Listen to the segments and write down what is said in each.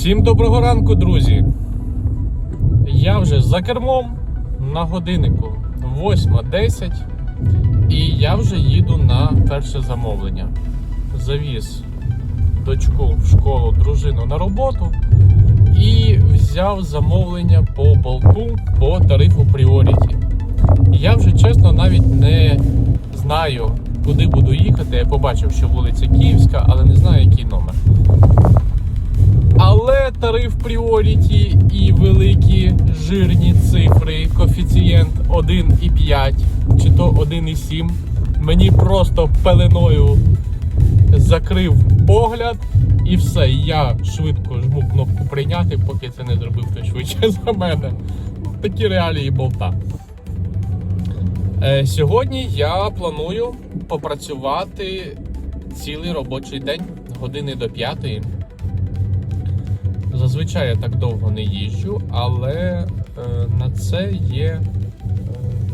Всім доброго ранку, друзі! Я вже за кермом на годиннику 8.10 і я вже їду на перше замовлення. Завіз дочку в школу, дружину на роботу і взяв замовлення по болту по тарифу Priority. Я вже чесно навіть не знаю, куди буду їхати. Я побачив, що вулиця Київська, але не знаю, який номер. Але тариф Priority і великі жирні цифри, коефіцієнт 1,5 чи то 1,7 мені просто пеленою закрив погляд і все. Я швидко жму кнопку прийняти, поки це не зробив хто швидше за мене. Такі реалії болта. Е, Сьогодні я планую попрацювати цілий робочий день, години до п'ятої. Зазвичай я так довго не їжджу, але е, на це є е,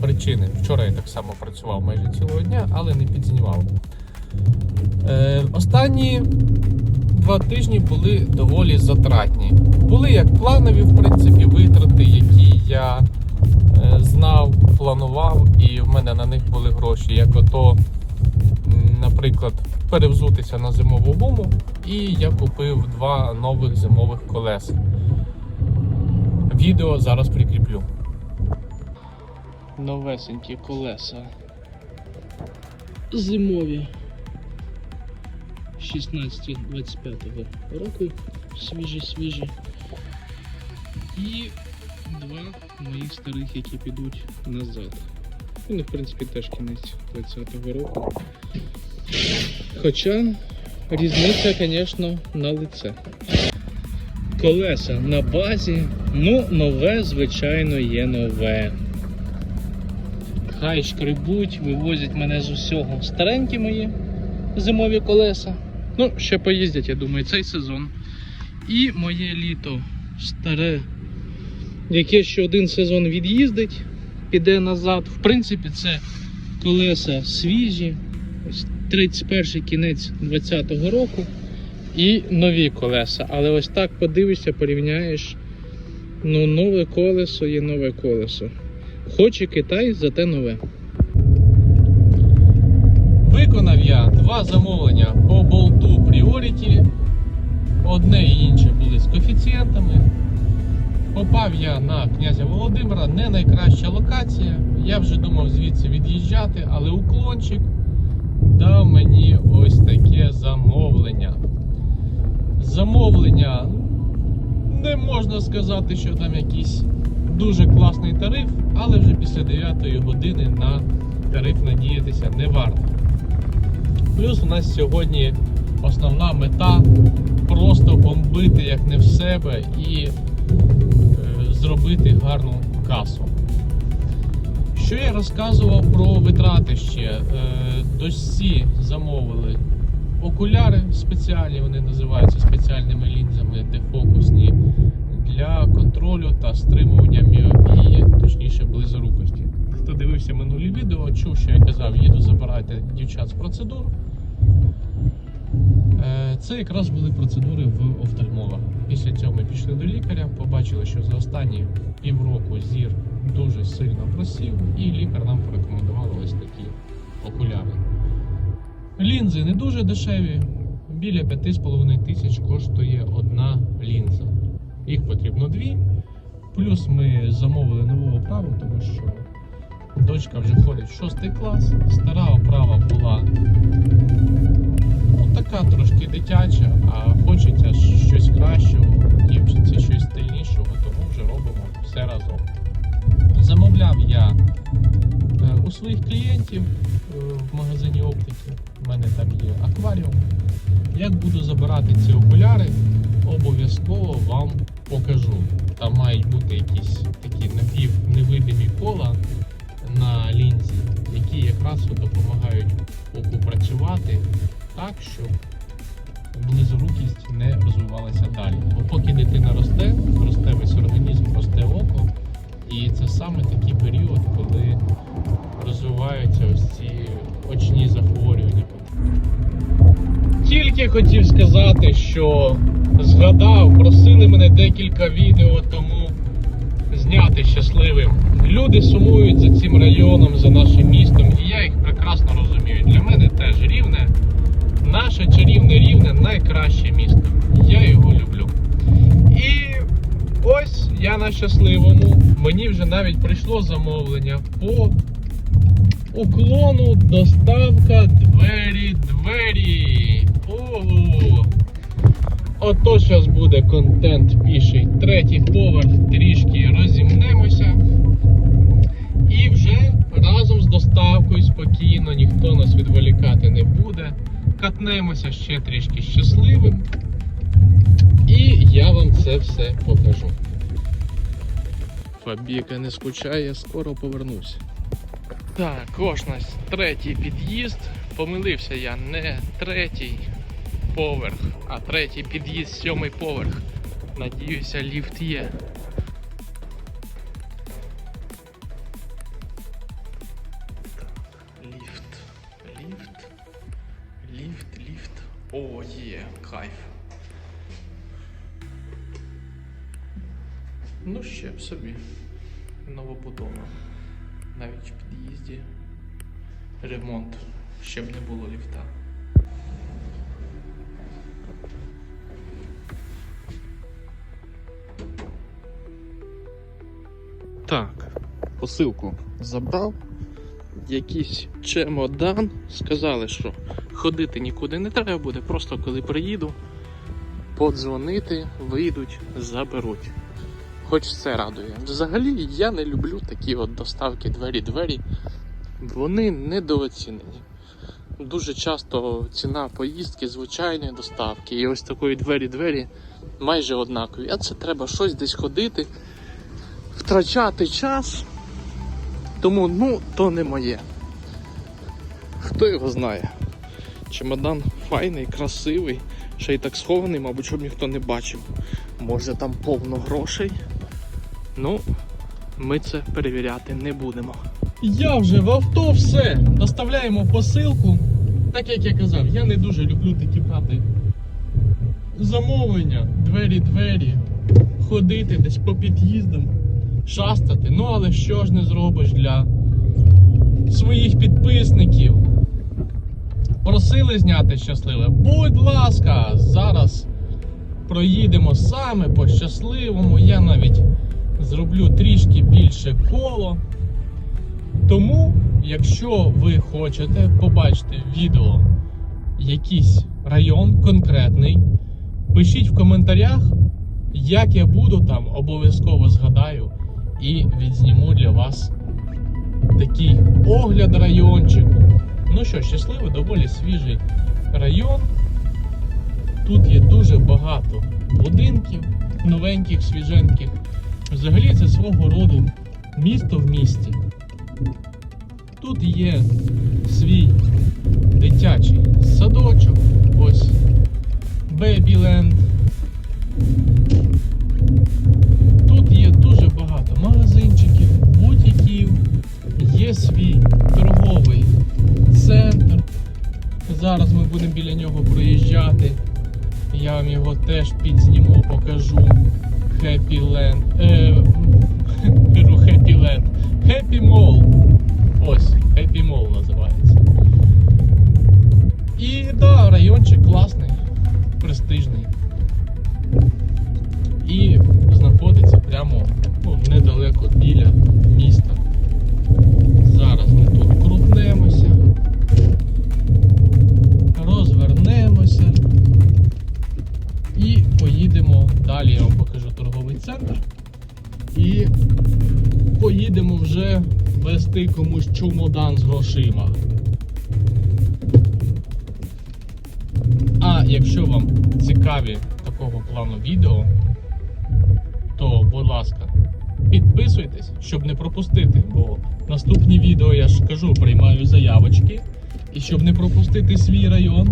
причини. Вчора я так само працював майже цілого дня, але не підзнімав. Е, останні два тижні були доволі затратні. Були як планові, в принципі, витрати, які я знав, планував, і в мене на них були гроші. Як ото, наприклад, перевзутися на зимову гуму, і я купив два нових зимових колеса. Відео зараз прикріплю. Новесенькі колеса. Зимові 16-25 року. Свіжі, свіжі. І два моїх старих, які підуть назад. Вони, в принципі, теж кінець 20-го року. Хоча різниця, звісно, на лице. Колеса на базі. Ну, нове, звичайно, є нове. Хай шкребуть, вивозять мене з усього. Старенькі мої зимові колеса. Ну, ще поїздять, я думаю, цей сезон. І моє літо старе, яке ще один сезон від'їздить, піде назад. В принципі, це колеса свіжі. Ось 31 кінець 20-го року і нові колеса. Але ось так подивишся, порівняєш. Ну, нове колесо є нове колесо. Хоч і Китай, зате нове. Виконав я два замовлення по болту Priority. Одне і інше були з коефіцієнтами. Попав я на князя Володимира, не найкраща локація. Я вже думав звідси від'їжджати, але уклончик дав мені ось таке замовлення. Замовлення не можна сказати, що там якийсь дуже класний тариф, але вже після 9 години на тариф надіятися не варто. Плюс у нас сьогодні основна мета просто бомбити як не в себе і е, зробити гарну касу. Що я розказував про витрати ще? Е, Дочці замовили окуляри спеціальні, вони називаються спеціальними лінзами дефокусні для контролю та стримування міопії, точніше близорукості. Хто дивився минулі відео, чув, що я казав, їду забирати дівчат з процедур. Е, Це якраз були процедури в офтальмолога. Після цього ми пішли до лікаря, побачили, що за останні півроку зір дуже сильно просів, і лікар нам порекомендував ось такі окуляри. Лінзи не дуже дешеві, біля 5,5 тисяч коштує одна лінза. Їх потрібно дві. Плюс ми замовили нову оправу, тому що дочка вже ходить в 6 клас. Стара оправа була така трошки дитяча, а хочеться щось кращого, дівчинці щось стильнішого, тому вже робимо все разом. Замовляв я е, у своїх клієнтів е, в магазині оптики. У мене там є акваріум. Як буду забирати ці окуляри, обов'язково вам покажу. Там мають бути якісь такі напів невидимі кола на лінзі, які якраз допомагають оку працювати так, щоб близорукість не розвивалася далі. Бо поки дитина росте, росте весь організм. І це саме такий період, коли розвиваються ось ці очні захворювання. Тільки хотів сказати, що згадав, просили мене декілька відео тому зняти щасливим. Люди сумують за цим районом, за нашим містом, і я їх прекрасно розумію. Для мене теж рівне, наше чарівне рівне найкраще місто. Я його люблю. На щасливому. Мені вже навіть прийшло замовлення по уклону доставка двері двері. Ого! Ото зараз буде контент піший. Третій поверх трішки розімнемося. І вже разом з доставкою спокійно, ніхто нас відволікати не буде. Катнемося ще трішки щасливим. І я вам це все покажу. Фабіка не скучає, скоро повернусь. Так, ось третій під'їзд. Помилився я не третій поверх, а третій під'їзд, сьомий поверх. Надіюся, ліфт є. Собі. Новобудова. Навіть в під'їзді ремонт. Ще б не було ліфта. Так, посилку забрав. Якийсь чемодан. Сказали, що ходити нікуди не треба буде, просто коли приїду, подзвонити, вийдуть, заберуть. Хоч це радує. Взагалі я не люблю такі от доставки двері-двері. Вони недооцінені. Дуже часто ціна поїздки звичайної доставки і ось такої двері-двері майже однакові. А це треба щось десь ходити, втрачати час. Тому ну, то не моє. Хто його знає? Чемодан файний, красивий, ще й так схований, мабуть, щоб ніхто не бачив. Може там повно грошей. Ну, ми це перевіряти не будемо. Я вже в авто все. Доставляємо посилку. Так як я казав, я не дуже люблю такі брати замовлення, двері-двері, ходити десь по під'їздам, шастати. Ну але що ж не зробиш для своїх підписників? Просили зняти щасливе. Будь ласка, зараз проїдемо саме по щасливому. Я навіть зроблю трішки більше коло. Тому, якщо ви хочете побачити відео якийсь район конкретний, пишіть в коментарях, як я буду там, обов'язково згадаю і відзніму для вас такий огляд райончику. Ну що, щасливий, доволі свіжий район. Тут є дуже багато будинків, новеньких, свіженьких. Взагалі це свого роду місто в місті. Тут є свій дитячий садочок, ось Бебіленд. Тут є дуже багато магазинчиків, бутіків, є свій торговий центр. Зараз ми будемо біля нього проїжджати. Я вам його теж підзніму, покажу. Happy Land. Е, Беру Happy Land. Happy Mall. Ось, Happy Mall називається. І да, райончик класний, престижний. І знаходиться прямо ну, недалеко біля центр. І поїдемо вже вести комусь чемодан з грошима. А якщо вам цікаві такого плану відео, то, будь ласка, підписуйтесь, щоб не пропустити, бо наступні відео, я ж кажу, приймаю заявочки. І щоб не пропустити свій район,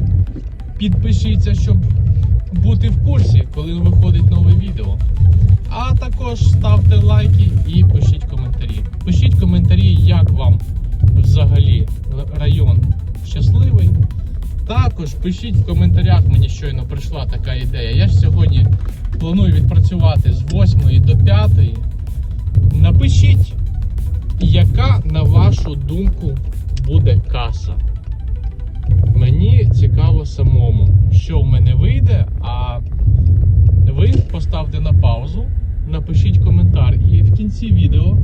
підпишіться, щоб бути в курсі, коли виходить нове відео. А також ставте лайки і пишіть коментарі. Пишіть коментарі, як вам взагалі район щасливий. Також пишіть в коментарях, мені щойно прийшла така ідея. Я ж сьогодні планую відпрацювати з 8 до 5. Напишіть, яка, на вашу думку, буде каса. Мені цікаво самому, що в мене вийде, а ви поставте на паузу, напишіть коментар і в кінці відео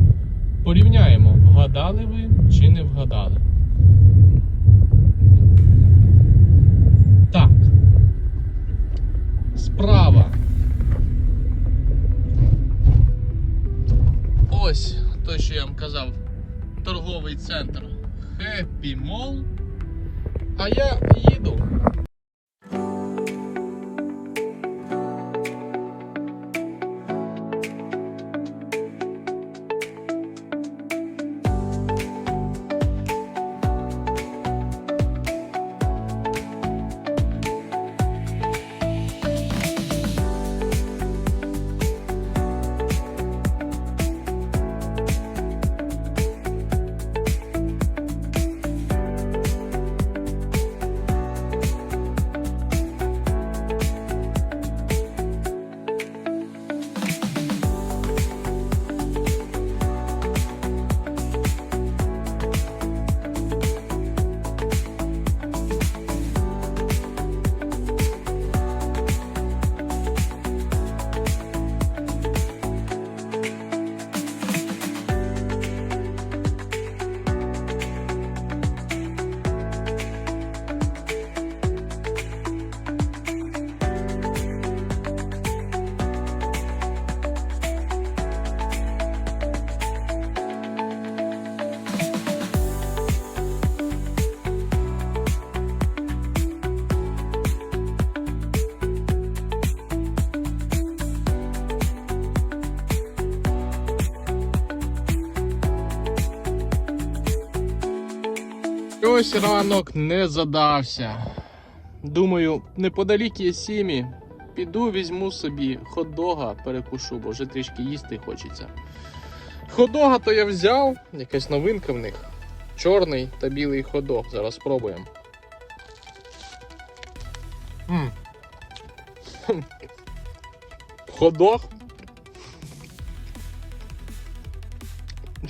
порівняємо, вгадали ви чи не вгадали. Так. Справа. Ось той, що я вам казав, торговий центр Happy Mall. А я їду. Ось ранок не задався. Думаю, неподалік є сімі. Піду візьму собі хот-дога, перекушу, бо вже трішки їсти хочеться. Хот-дога то я взяв, якась новинка в них. Чорний та білий хот-дог. Зараз спробуємо. М.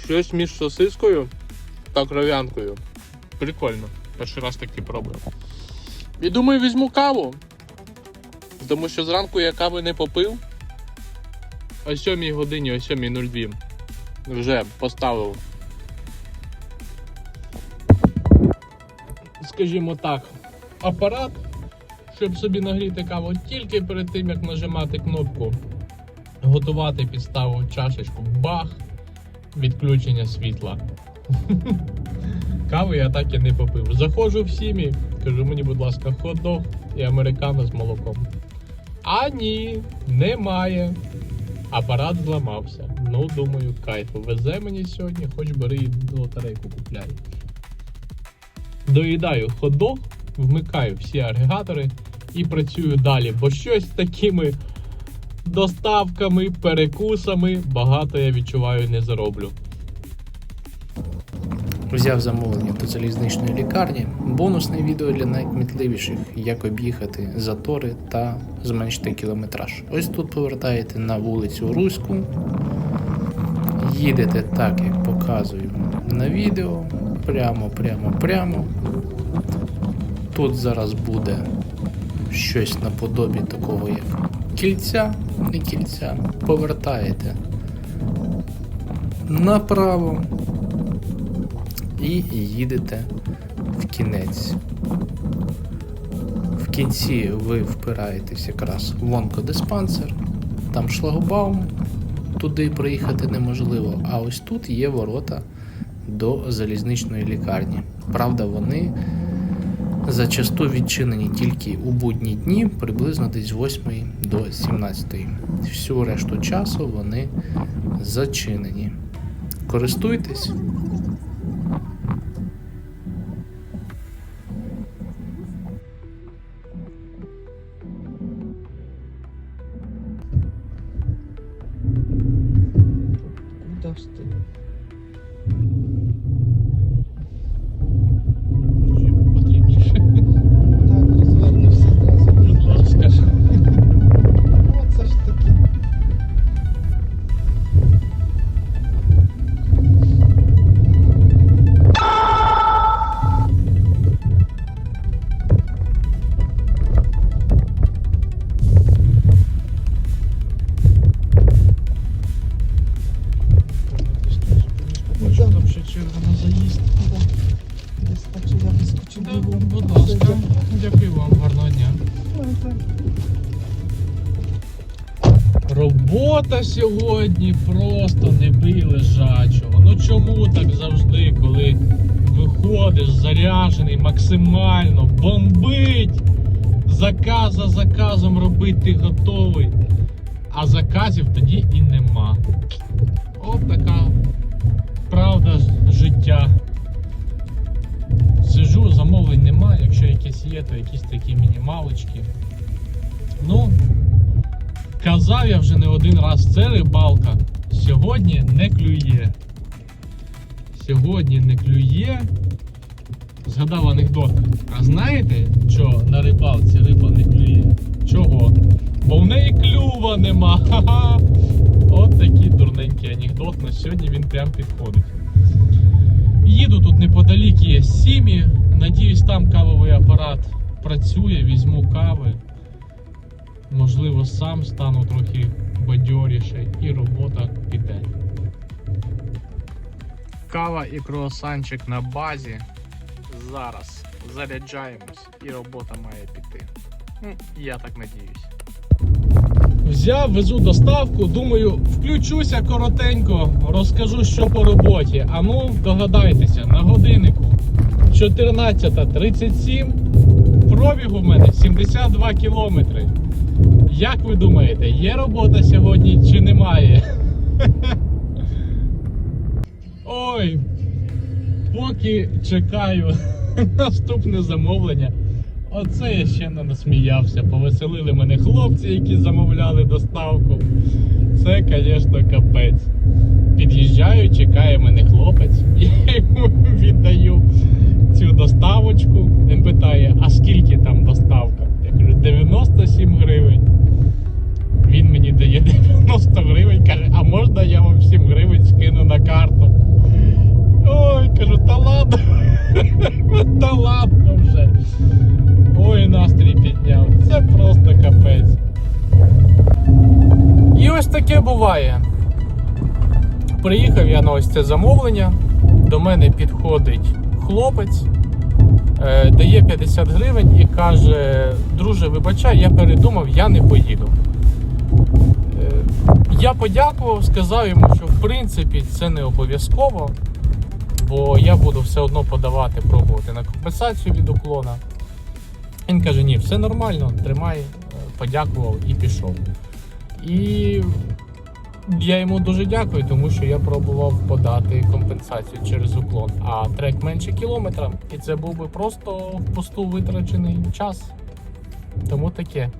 Щось між сосискою та кров'янкою. Прикольно. Перший раз таки пробую. І думаю, візьму каву. Тому що зранку я кави не попив. О 7 годині, о 7.02. Вже поставив. Скажімо так, апарат, щоб собі нагріти каву тільки перед тим, як нажимати кнопку готувати підставив чашечку. Бах! Відключення світла. Кави я так і не попив. Заходжу в сім'ї, кажу мені, будь ласка, хот-дог і американо з молоком. А ні, немає. Апарат зламався. Ну, думаю, кайфу. Везе мені сьогодні, хоч бери і лотерейку купляй. Доїдаю хот-дог, вмикаю всі агрегатори і працюю далі, бо щось з такими доставками, перекусами багато я відчуваю не зароблю. Взяв замовлення до залізничної лікарні, бонусне відео для найкмітливіших, як об'їхати затори та зменшити кілометраж. Ось тут повертаєте на вулицю Руську, їдете так, як показую на відео, прямо, прямо, прямо. Тут зараз буде щось наподобі такого, як кільця, не кільця. Повертаєте направо і їдете в кінець. В кінці ви впираєтесь якраз в онкодиспансер, там шлагбаум, туди проїхати неможливо, а ось тут є ворота до залізничної лікарні. Правда, вони зачасту відчинені тільки у будні дні, приблизно десь 8 до 17. Всю решту часу вони зачинені. Користуйтесь. Робота сьогодні просто не бий лежачого. Ну чому так завжди, коли виходиш заряджений максимально, бомбить, заказ за заказом робити ти готовий, а заказів тоді і нема. От така правда життя. Сижу, замовлень немає, якщо якісь є, то якісь такі мінімалочки. Ну, казав я вже не один раз, це рибалка. Сьогодні не клює. Сьогодні не клює. Згадав анекдот. А знаєте, що на рибалці риба не клює? Чого? Бо в неї клюва нема. Ха-ха. От такий дурненький анекдот. На сьогодні він прям підходить. Їду тут неподалік є Сімі. Надіюсь, там кавовий апарат працює, візьму кави. Можливо, сам стану трохи бадьоріше і робота піде. Кава і круасанчик на базі. Зараз заряджаємось і робота має піти. Ну, я так надіюсь. Взяв, везу доставку, думаю, включуся коротенько, розкажу, що по роботі. А ну, догадайтеся, на годиннику 14.37, пробіг у мене 72 кілометри. Як ви думаєте, є робота сьогодні чи немає? Ой, поки чекаю наступне замовлення. Оце я ще не насміявся. Повеселили мене хлопці, які замовляли доставку. Це, звісно, капець. Під'їжджаю, чекає мене хлопець. Я йому віддаю цю доставочку. Він питає, а скільки там доставка? Я кажу, 97 гривень. Він мені дає 90 гривень, каже, а можна я вам 7 гривень скину на карту? Ой, кажу, та ладно. Та ладно вже. Ой, настрій підняв. Це просто капець. І ось таке буває. Приїхав я на ось це замовлення. До мене підходить хлопець, е, дає 50 гривень і каже: друже, вибачай, я передумав, я не поїду. Я подякував, сказав йому, що в принципі це не обов'язково, бо я буду все одно подавати, пробувати на компенсацію від уклона. Він каже: ні, все нормально, тримай, Е, подякував і пішов. І я йому дуже дякую, тому що я пробував подати компенсацію через уклон, а трек менше кілометра, і це був би просто впусту витрачений час. Тому таке.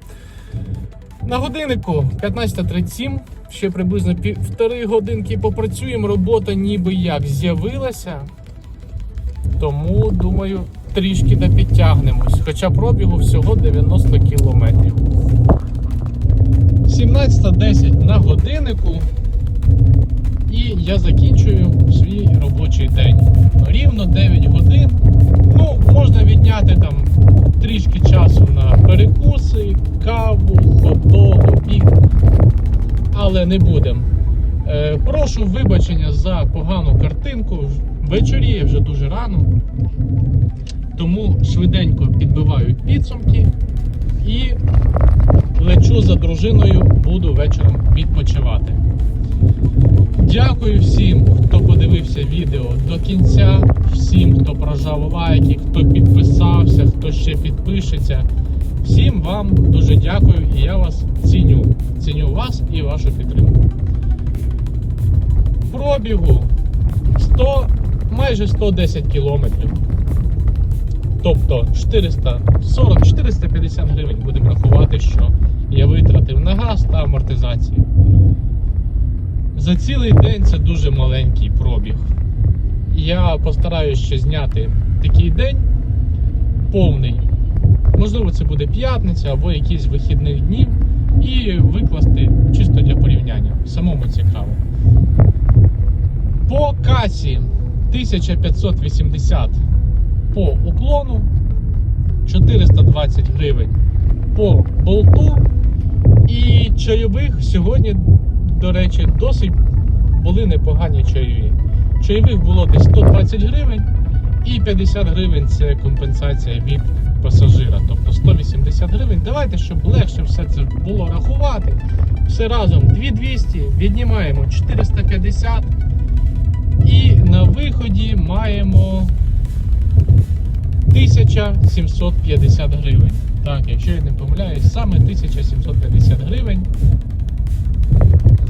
На годиннику 15.37, ще приблизно півтори годинки попрацюємо. Робота ніби як з'явилася. Тому, думаю, трішки не підтягнемось. Хоча пробігу всього 90 кілометрів. 17.10 на годиннику. І я закінчую свій робочий день. Рівно 9 годин. Ну, можна відняти там трішки часу на перекуси, каву, хот-дог, обід. Але не будемо. Е, прошу вибачення за погану картинку. Вечоріє вже дуже рано. Тому швиденько підбиваю підсумки і лечу за дружиною, буду вечором відпочивати. Дякую всім, хто подивився відео до кінця, всім, хто прожав лайки, хто підписався, хто ще підпишеться. Всім вам дуже дякую і я вас ціню. Ціню вас і вашу підтримку. Пробігу 100, майже 110 кілометрів. Тобто 440-450 гривень будемо рахувати, що я витратив на газ та амортизацію. За цілий день це дуже маленький пробіг. Я постараюсь ще зняти такий день повний. Можливо, це буде п'ятниця або якийсь з вихідних днів, і викласти чисто для порівняння. Самому цікаво. По касі 1580 по уклону, 420 гривень по болту. І чайових сьогодні, до речі, досить були непогані чайові. Чайових було десь 120 гривень і 50 гривень це компенсація від пасажира, тобто 180 гривень. Давайте, щоб легше все це було рахувати. Все разом 2200, віднімаємо 450 і на виході маємо 1750 гривень. Так, якщо я не помиляюсь, саме 1750 гривень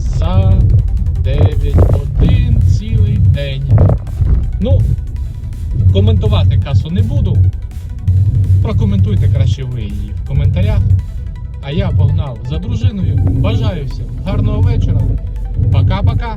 за 9 годин цілий день. Ну, коментувати касу не буду. Прокоментуйте краще ви її в коментарях. А я погнав за дружиною. Бажаю всім гарного вечора. Пока-пока.